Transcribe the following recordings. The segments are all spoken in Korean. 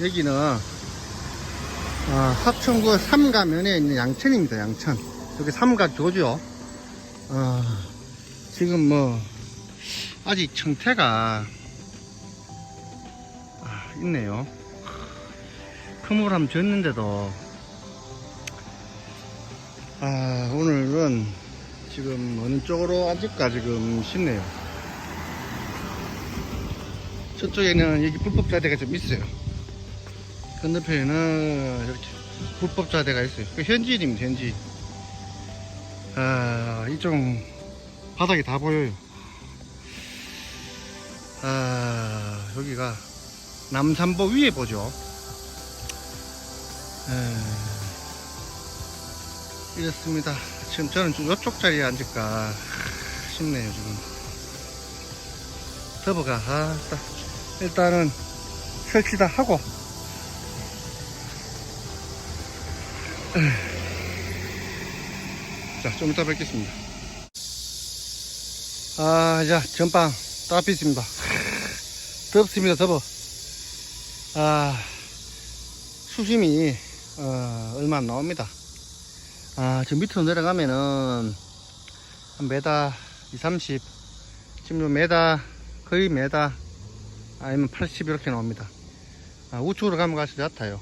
여기는 어, 합천구 삼가면에 있는 양천입니다. 양천. 여기 삼가 조죠. 어, 지금 뭐 아직 청태가 아, 있네요. 한번 졌는데도 아, 오늘은 지금 어느 쪽으로 앉을까 지금 싶네요. 저쪽에는 여기 불법 자대가 좀 있어요. 건너편에는 이렇게 불법 자대가 있어요. 그 현지인입니다, 현지. 아, 이쪽 바닥이 다 보여요. 아, 여기가 남산보 위에 보죠. 에, 이렇습니다. 지금 저는 좀 이쪽 자리에 앉을까 싶네요, 지금. 더버가, 아, 따. 일단은 설치 다 하고 자 좀 이따 뵙겠습니다 아 자 전방 따뜻습니다 덥습니다 더워 아 수심이 어, 얼마 안 나옵니다 아 저 밑으로 내려가면은 한 메다 2, 30 지금 요 메다 거의 메다 아니면 80 이렇게 나옵니다. 아, 우측으로 가면 갈수록 얕아요.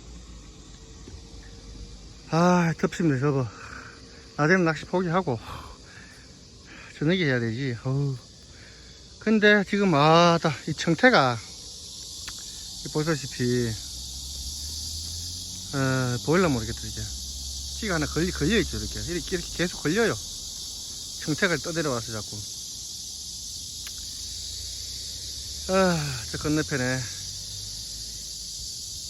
아, 덥습니다, 저거. 낮에는 낚시 포기하고, 저녁에 해야 되지. 어우. 근데 지금, 아, 다, 이 청태가, 이 보시다시피, 어, 보일라 모르겠다, 이제. 찌가 하나 걸리, 걸려있죠, 이렇게. 이렇게, 이렇게 계속 걸려요. 청태가 떠내려와서 자꾸. 아, 저 건너편에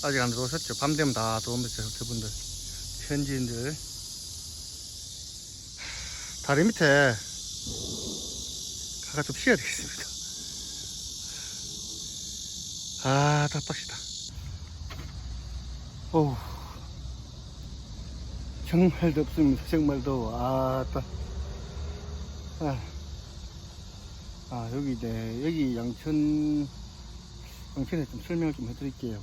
아직 안 들어오셨죠? 밤 되면 다 들어옵니다, 저분들. 현지인들. 다리 밑에 가가 좀 쉬어야 되겠습니다. 아, 답답시다. 오 정말 덥습니다. 정말 더워. 아, 따. 아. 아 여기 이제 여기 양천 양천에 좀 설명을 좀 해드릴게요.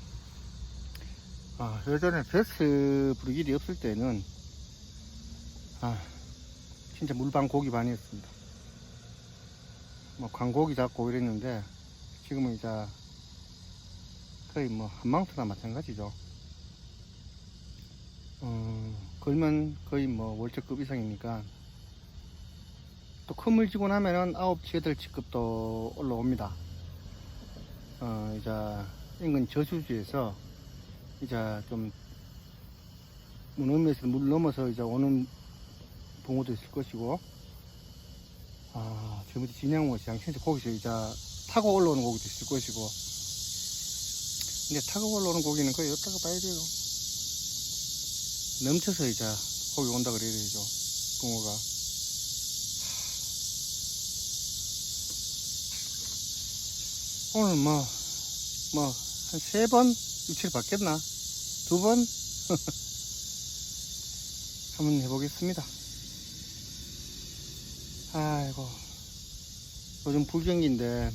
아 예전에 베스 브리길이 없을 때는 아 진짜 물방 고기 많이 했습니다. 뭐 광고기 잡고 이랬는데 지금은 이제 거의 뭐 한망토나 마찬가지죠. 어, 걸면 거의 뭐 월척급 이상이니까 또 큰 물 지고 나면은 9시, 8시 급도 올라옵니다. 어, 이제, 인근 저수지에서 이제 좀, 문어에서 물 넘어서 이제 오는 붕어도 있을 것이고, 아, 저 밑에 진양모 양천에서 거기서 이제 타고 올라오는 고기도 있을 것이고, 근데 타고 올라오는 고기는 거의 여기다가 봐야 돼요. 넘쳐서 이제 거기 온다 그래야 되죠. 붕어가. 오늘 뭐, 뭐, 한 세번 유치를 받겠나? 두 번? 한번 해보겠습니다. 아이고, 요즘 불경기인데,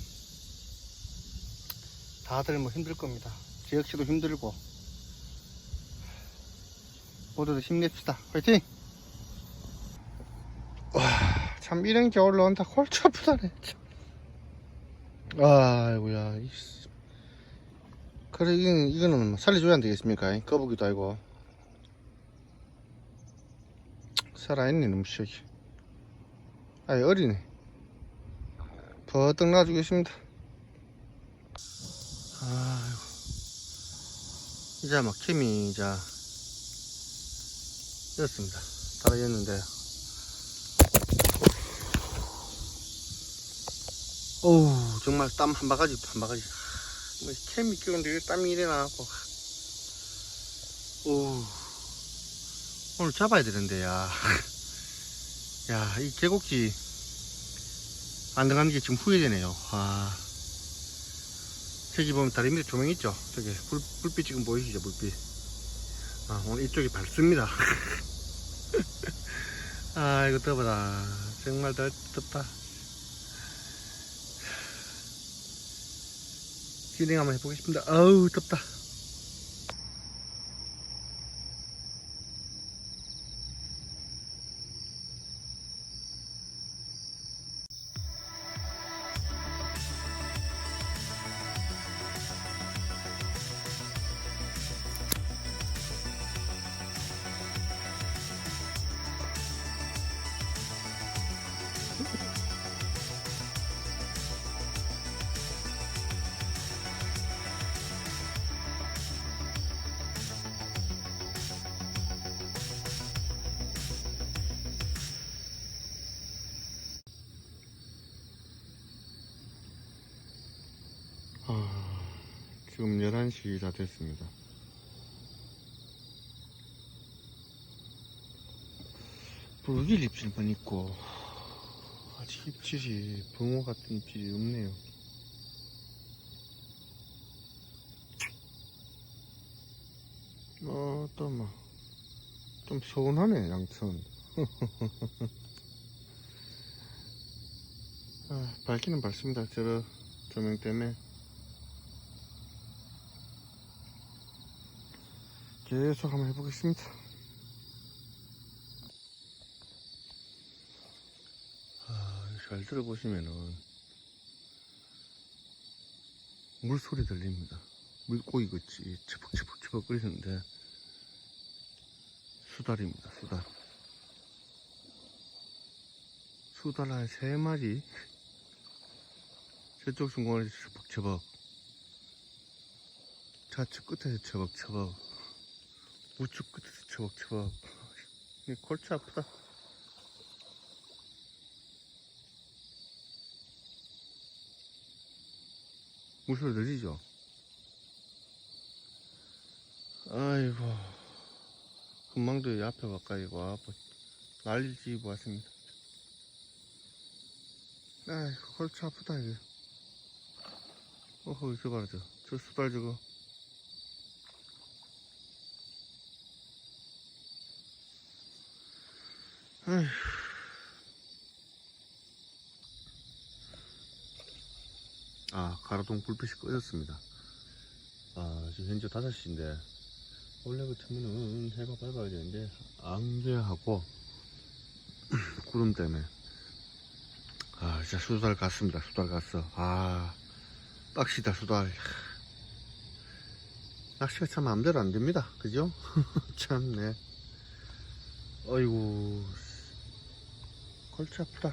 다들 뭐 힘들 겁니다. 저 역시도 힘들고, 모두들 힘냅시다. 화이팅! 와, 참, 이런 게 올라온다. 골치 아프다네. 참. 아이고야. 이씨. 그래, 이거는, 이거는 뭐 살려줘야 안 되겠습니까? 이 거북이도 아니고. 살아있네, 시원해. 아이, 어리네. 버떡 놔주겠습니다. 아이고. 이제 막 캠이 이제, 였습니다. 다 였는데. 어우 정말 땀 한 바가지 한 바가지 뭐 캠이 끼는데 왜 땀이 이래 나고. 오. 오늘 잡아야 되는데 야야이 계곡지 안 들어가는 게 지금 후회되네요. 아 저기 보면 다리 밑에 조명 있죠? 저기 불, 불빛 지금 보이시죠 불빛? 아 오늘 이쪽이 밝습니다. 아 이거 더워라. 정말 더 덥다 진행 한번 해보겠습니다. 아우 덥다. 지금 11시 다 됐습니다. 불길 입질만 있고, 아직 입질이, 붕어 같은 입질이 없네요. 어, 또 뭐, 좀 서운하네, 양천. 아, 밝기는 밝습니다. 저 조명 때문에. 계속 한번 해보겠습니다. 아, 잘 들어보시면은 물소리 들립니다. 물고기 같이 처벅처벅처벅 거리는데 수달입니다. 수달. 수달 한 세 마리 저쪽 중간에서 처벅처벅 좌측 끝에서 처벅처벅 우측 끝에서 처벅처벅 이 골치 아프다. 물소리 들리죠? 아이고. 금방도 이 앞에 가까이 와 난리 지고 왔습니다. 아이고 골치 아프다 이게. 어허 이거 봐라 저저 수달 저거 아, 가로등 불빛이 꺼졌습니다. 아, 지금 현재 5시인데, 원래 같으면은 해가 밝아야 되는데, 안개하고, 구름 때문에. 아, 진짜 수달 갔습니다. 수달 갔어. 아, 빡시다, 수달. 낚시가 참 마음대로 안 됩니다. 그죠? 참네. 어이구 골치 아프다.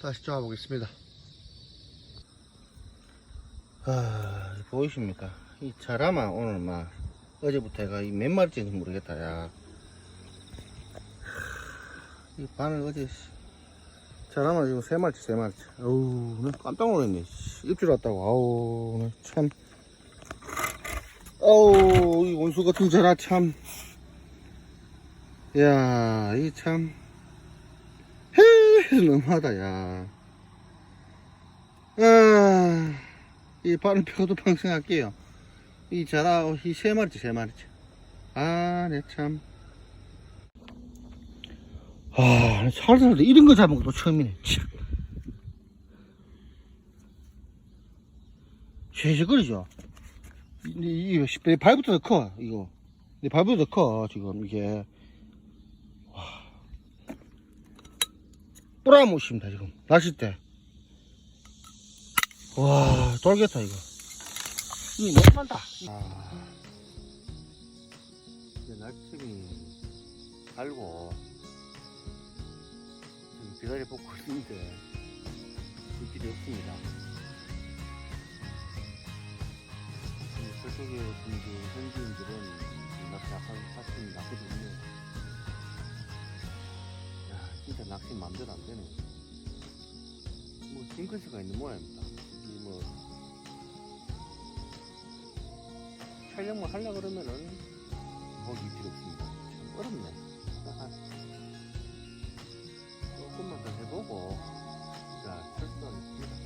다시 잡아보겠습니다. 아 보이십니까? 이 자라마 오늘 막 어제부터 해가 이 몇 마리째인지 모르겠다 야 이 바늘 어제 씨, 자라마 지금 세 마리째 세 마리째. 어우 나 깜짝 놀랐네 씨, 입질 왔다고. 아우 나참. 어우, 이 원수 같은 자라 참. 야, 이 참. 헤, 너무하다, 야. 아, 이 바른 표도 방생할게요. 이 자라, 이 세 마리째, 세 마리째. 아, 내 참. 아, 살살도 이런 거 잡은 것도 처음이네, 참. 쉐쉐거리죠? 이- 이거 내 발부터 더 커, 이거. 내 발부터 더 커, 지금, 이게. 뿌라무십니다, 지금. 낚싯대. 와, 돌겠다, 이거. 이거 못 간다. 아. 이제 날침이 달고, 지금 기다려 보고 있는데, 입질이 없습니다. 이 저쪽에 분들, 현지인들은 낚시 약간 사실 낚시도 있네. 야, 진짜 낚시 맘대로 안 되네. 뭐, 징크스가 있는 모양입니다. 이 뭐, 촬영만 하려 그러면은, 뭐, 입질 없습니다. 참 어렵네. 조금만 더 해보고, 자, 철수하겠습니다.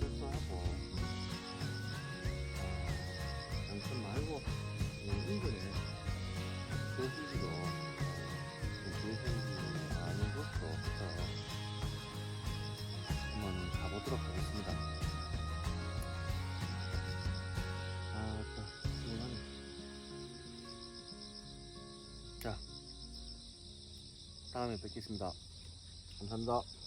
철수하고, 당첨 말고 인근에 소시지로 다음에 뵙겠습니다. 감사합니다.